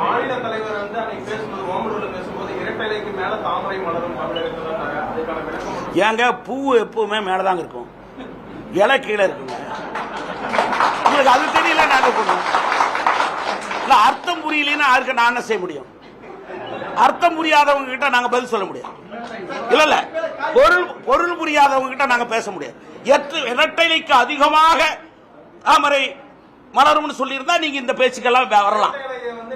மாநில தலைவர் வந்து அன்னைக்கு பேசும்போது ஓமலூர்ல பேசும்போது இரட்டைலைக்கு மேல தாமரை மலரும் ஏங்க பூ எப்பவுமே மேலதாங்க இருக்கும். இலை கீழே இருக்குங்க. உங்களுக்கு அது தெரியல நாங்க பண்ணுவோம் இல்ல அர்த்தம் புரியலன்னா யாருக்கு நான் என்ன செய்ய முடியும்? அர்த்தம் புரியாதவங்க கிட்ட நாங்க பதில் சொல்ல முடியும் இல்ல இல்ல. பொருள் பொருள் புரியாதவங்க கிட்ட நாங்க பேச முடியாது. எட்டு இரட்டைலைக்கு அதிகமாக தாமரை மலரும்னு சொல்லியிருந்தா நீங்க இந்த பேச்சுக்கெல்லாம் வரலாம்.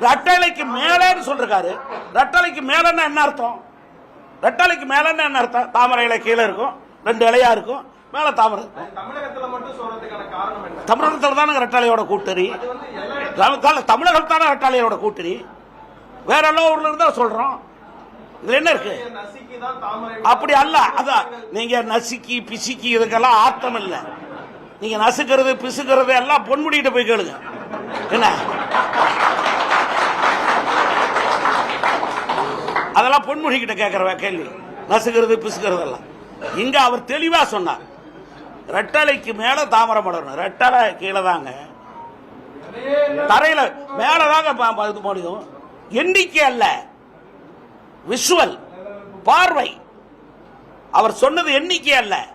ரெட்டலைக்கு மேலேன்னு சொல்றாரு ரெட்டலைக்கு மேலன்னா என்ன அர்த்தம்? ரெட்டலைக்கு மேலன்னா என்ன அர்த்தம்? தாமரை இலை கீழே இருக்கும் ரெண்டு இலையா இருக்கும் மேல தாமரை. தமிழகத்துல தானே ரெட்டாளையோட கூட்டணி. தமிழகம் தானே ரெட்டாளையோட கூட்டணி. வேற எல்லா ஊர்ல இருந்தா சொல்றோம். இதுல என்ன இருக்கு? அப்படி அல்ல. அதான் நீங்க நசுக்கி பிசுக்கி இதுக்கெல்லாம் ஆர்த்தம் இல்ல. நீங்க நசுக்கிறது பிசுக்கிறது எல்லாம் பொன்முடிகிட்ட போய் கேளுங்க. என்ன? அதெல்லாம் பொன்முடி கிட்ட கேட்கிற கேள்வி. நசுக்கிறது பிசுகிறது எல்லாம் இங்க அவர் தெளிவா சொன்னார். ரெட்டலைக்கு மேல தாமரை மலரணும் ரெட்டலை கீழே தாங்க. தரையில மேலதாங்க தாங்க ப- இது முடியும் எண்ணிக்கை அல்ல. விஷுவல் பார்வை. அவர் சொன்னது எண்ணிக்கை அல்ல.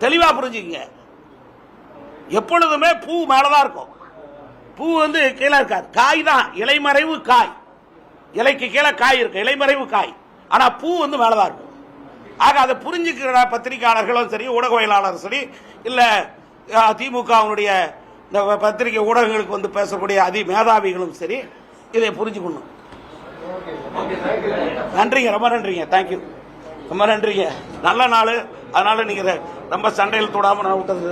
தெளிவா புரிஞ்சுக்கங்க. எப்பொழுதுமே பூ மேலதான் இருக்கும். பூ வந்து கீழே இருக்காது. காய் தான். இலைமறைவு காய். இலைக்கு கீழே காய் இருக்கு இலைமறைவு காய். ஆனா பூ வந்து மேலதான் இருக்கும் ஆக அதை புரிஞ்சுக்கிற பத்திரிகையாளர்களும் சரி ஊடகவியலாளரும் சரி இல்ல திமுகவுடைய திமுகவினுடைய இந்த பத்திரிகை ஊடகங்களுக்கு வந்து பேசக்கூடிய அதி மேதாவிகளும் சரி இதை புரிஞ்சுக்கணும். நன்றிங்க ரொம்ப நன்றிங்க தேங்க்யூ ரொம்ப நன்றிங்க. நல்ல நாள். அதனால நீங்க ரொம்ப சண்டையில் தொடாம நான் விட்டது.